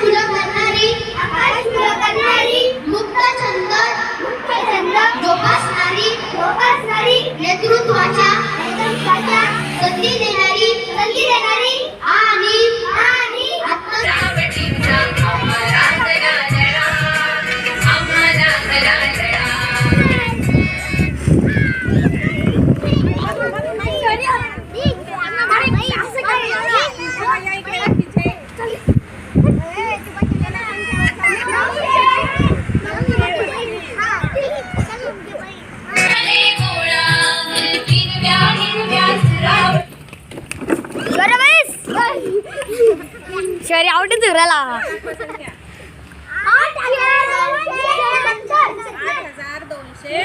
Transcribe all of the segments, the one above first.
Paz, Paz, Paz, Paz, शरी आवडत राहिला हजार दोनशे.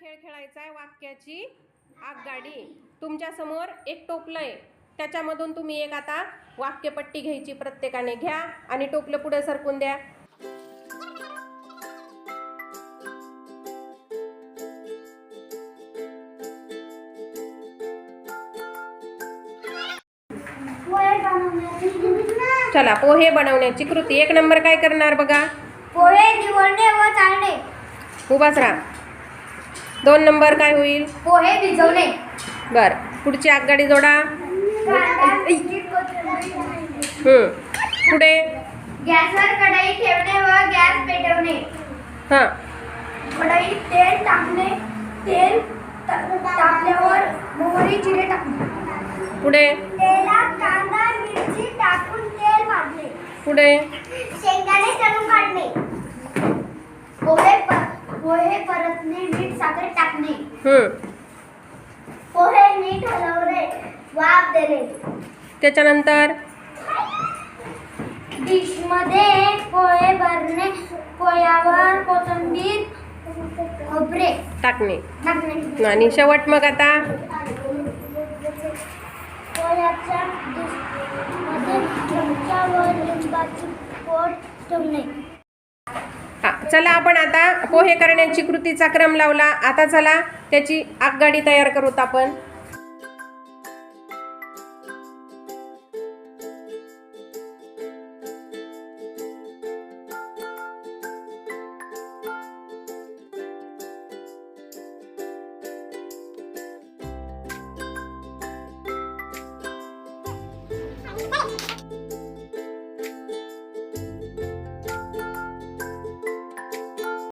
खेळ खेळायचा आहे वाक्याची आगगाडी. तुमच्यासमोर एक टोपलं आहे त्याच्यामधून तुम्ही एक आता वाक्यपट्टी घ्यायची प्रत्येकाने घ्या आणि टोपलं पुढे सरकून द्या. चला पोहे बनवण्याची कृती. एक नंबर काय करणार बघा? पोहे निवडणे व चालणे. उभाच राहा. दोन नंबर काय होईल? पोहे भिजवणे बर. पुढची आगगाडी जोडा. हम्म. पुढे. गॅसवर कढई ठेवणे व गॅस पेटवणे. हां. कढईत तेल टाकणे. तेल टाकल्यावर मोहरी जिरे टाकणे. पुढे. तेलात कांदा मिरची टाकून तेल भाजणे. पुढे. शेंगदाणे पोहे परतणे मीठ साखर टाकणे. पोहे मीठ हलवणे वाफ देणे. त्याच्यानंतर? डिशमध्ये पोहे भरणे पोह्यावर कोथिंबीर खोबरे. टाकणे. टाकणे. आणि शेवट मग आता. पोह्याच्या डिशमध्ये चमच्यावर लिंबाची पोट ठेवणे. चला आपण आता पोहे करण्याची कृतीचा क्रम लावला. आता चला त्याची आगगाडी तयार करूत आपण.